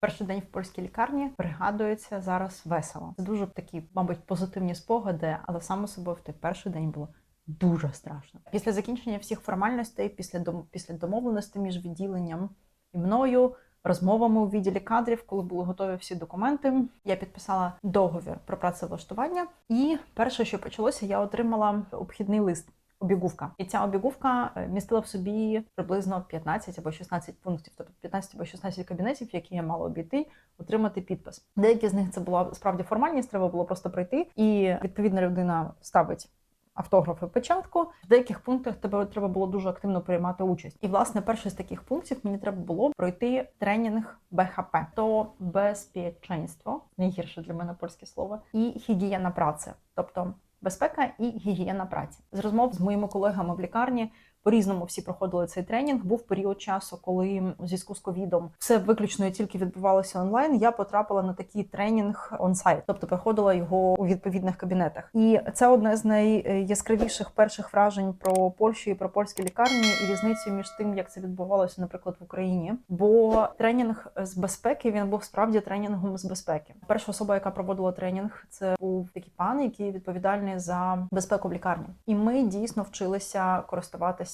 Перший день в польській лікарні пригадується зараз весело. Це дуже такі, мабуть, позитивні спогади, але саме собою в той перший день було дуже страшно. Після закінчення всіх формальностей, після після домовленостей між відділенням і мною. Розмовами у відділі кадрів, коли були готові всі документи, я підписала договір про працевлаштування. І перше, що почалося, я отримала обхідний лист. Обігувка, і ця обігувка е, містила в собі приблизно 15 або 16 пунктів, тобто 15 або 16 кабінетів, які я мала обійти, отримати підпис. Деякі з них це була справді формальність, треба було просто прийти, і відповідна людина ставить автограф і печатку. В деяких пунктах тебе треба було дуже активно приймати участь. І власне перший з таких пунктів мені треба було пройти тренінг БХП, то безпеченство, найгірше для мене польське слово, і гігієна праці, тобто. Безпека і гігієна праці. З розмов з моїми колегами в лікарні по-різному всі проходили цей тренінг. Був період часу, коли у зв'язку з ковідом все виключно і тільки відбувалося онлайн. Я потрапила на такий тренінг онсайт, тобто проходила його у відповідних кабінетах. І це одне з найяскравіших перших вражень про Польщу і про польські лікарні, і різницю між тим, як це відбувалося, наприклад, в Україні. Бо тренінг з безпеки він був справді тренінгом з безпеки. Перша особа, яка проводила тренінг, це був такий пан, який відповідальний за безпеку в лікарні. І ми дійсно вчилися користуватися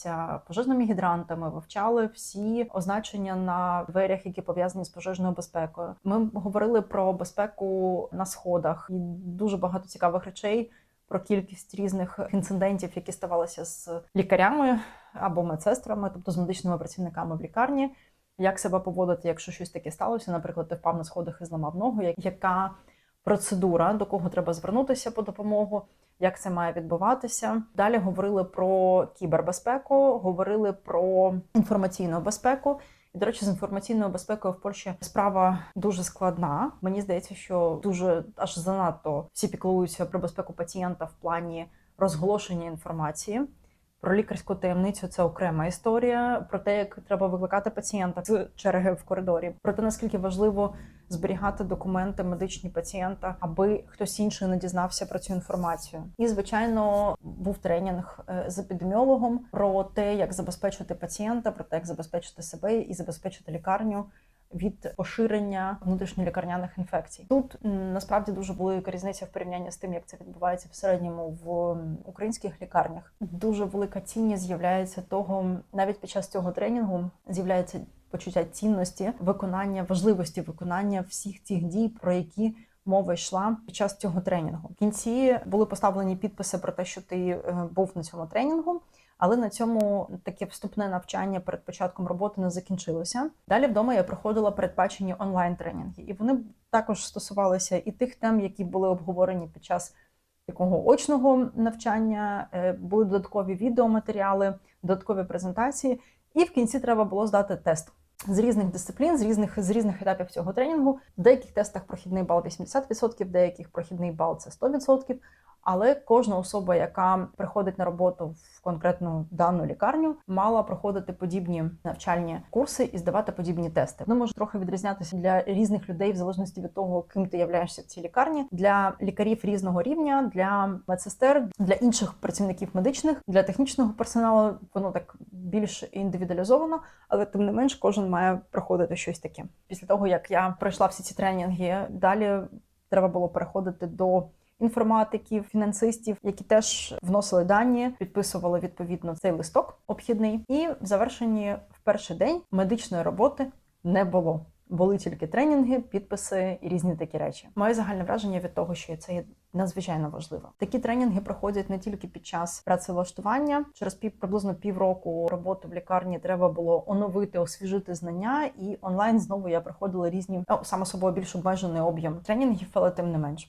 пожежними гідрантами, вивчали всі означення на дверях, які пов'язані з пожежною безпекою. Ми говорили про безпеку на сходах і дуже багато цікавих речей. Про кількість різних інцидентів, які ставалися з лікарями або медсестрами, тобто з медичними працівниками в лікарні, як себе поводити, якщо щось таке сталося. Наприклад, ти впав на сходах і зламав ногу. Яка процедура, до кого треба звернутися по допомогу, як це має відбуватися. Далі говорили про кібербезпеку, говорили про інформаційну безпеку. І, до речі, з інформаційною безпекою в Польщі справа дуже складна. Мені здається, що дуже аж занадто всі піклуються про безпеку пацієнта в плані розголошення інформації. Про лікарську таємницю це окрема історія. Про те, як треба викликати пацієнта з черги в коридорі, про те, наскільки важливо зберігати документи медичні пацієнта, аби хтось інший не дізнався про цю інформацію. І звичайно був тренінг е, з епідеміологом про те, як забезпечити пацієнта, про те, як забезпечити себе і забезпечити лікарню. Від поширення внутрішньолікарняних інфекцій тут насправді дуже велика різниця в порівнянні з тим, як це відбувається в середньому в українських лікарнях. Дуже велика цінність з'являється того, навіть під час цього тренінгу з'являється почуття цінності, виконання важливості виконання всіх цих дій, про які мова йшла під час цього тренінгу. В кінці були поставлені підписи про те, що ти е, був на цьому тренінгу. Але на цьому таке вступне навчання перед початком роботи не закінчилося. Далі вдома я проходила передбачені онлайн тренінги, і вони також стосувалися і тих тем, які були обговорені під час такого очного навчання. Е, Були додаткові відеоматеріали, додаткові презентації, і в кінці треба було здати тест. З різних дисциплін, з різних з різних етапів цього тренінгу. В деяких тестах прохідний бал 80%, в деяких прохідний бал це 100%. Але кожна особа, яка приходить на роботу в конкретну дану лікарню, мала проходити подібні навчальні курси і здавати подібні тести. Вони можуть трохи відрізнятися для різних людей в залежності від того, ким ти являєшся в цій лікарні, для лікарів різного рівня, для медсестер, для інших працівників медичних, для технічного персоналу. Воно так більш індивідуалізовано, але тим не менш кожен має проходити щось таке. Після того як я пройшла всі ці тренінги, далі треба було переходити до інформатиків, фінансистів, які теж вносили дані, підписували відповідно цей листок обхідний. І в завершенні в перший день медичної роботи не було. Були тільки тренінги, підписи і різні такі речі. Моє загальне враження від того, що це є надзвичайно важливо. Такі тренінги проходять не тільки під час працевлаштування. Через пів приблизно півроку роботи в лікарні треба було оновити, освіжити знання, і онлайн знову я проходила різні ну, саме собою більш обмежений об'єм тренінгів, але тим не менш.